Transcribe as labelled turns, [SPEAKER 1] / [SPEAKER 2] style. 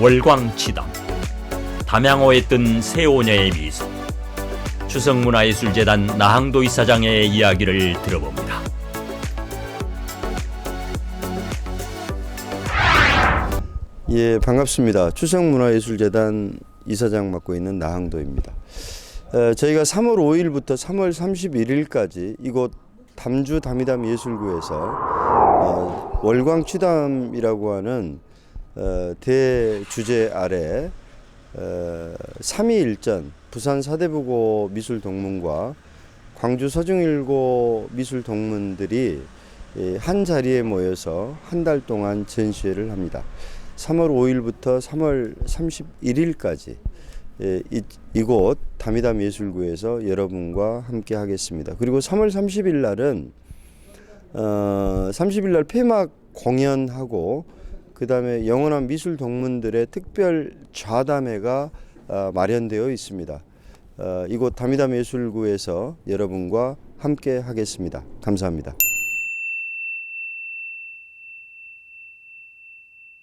[SPEAKER 1] 월광치담 담양호에 뜬 새오녀의 미소 추석문화예술재단 나항도 이 사장의 이야기를 들어봅니다.
[SPEAKER 2] 예, 반갑습니다. 추석문화예술재단 이사장 맡고 있는 나항도입니다. 에, 저희가 3월 5일부터 3월 31일까지 이곳 담주 담이담 예술구에서 어, 월광취담이라고 하는 어, 대주제 아래 어, 3.2일전 부산 사대부고 미술동문과 광주 서중일고 미술동문들이 예, 한 자리에 모여서 한 달 동안 전시회를 합니다. 3월 5일부터 3월 31일까지 예, 이, 이곳 담이담 예술구에서 여러분과 함께 하겠습니다. 그리고 3월 30일 날은 어, 30일 날 폐막 공연하고 그다음에 영원한 미술 동문들의 특별 좌담회가 어, 마련되어 있습니다. 어, 이곳 담이담 예술구에서 여러분과 함께 하겠습니다. 감사합니다.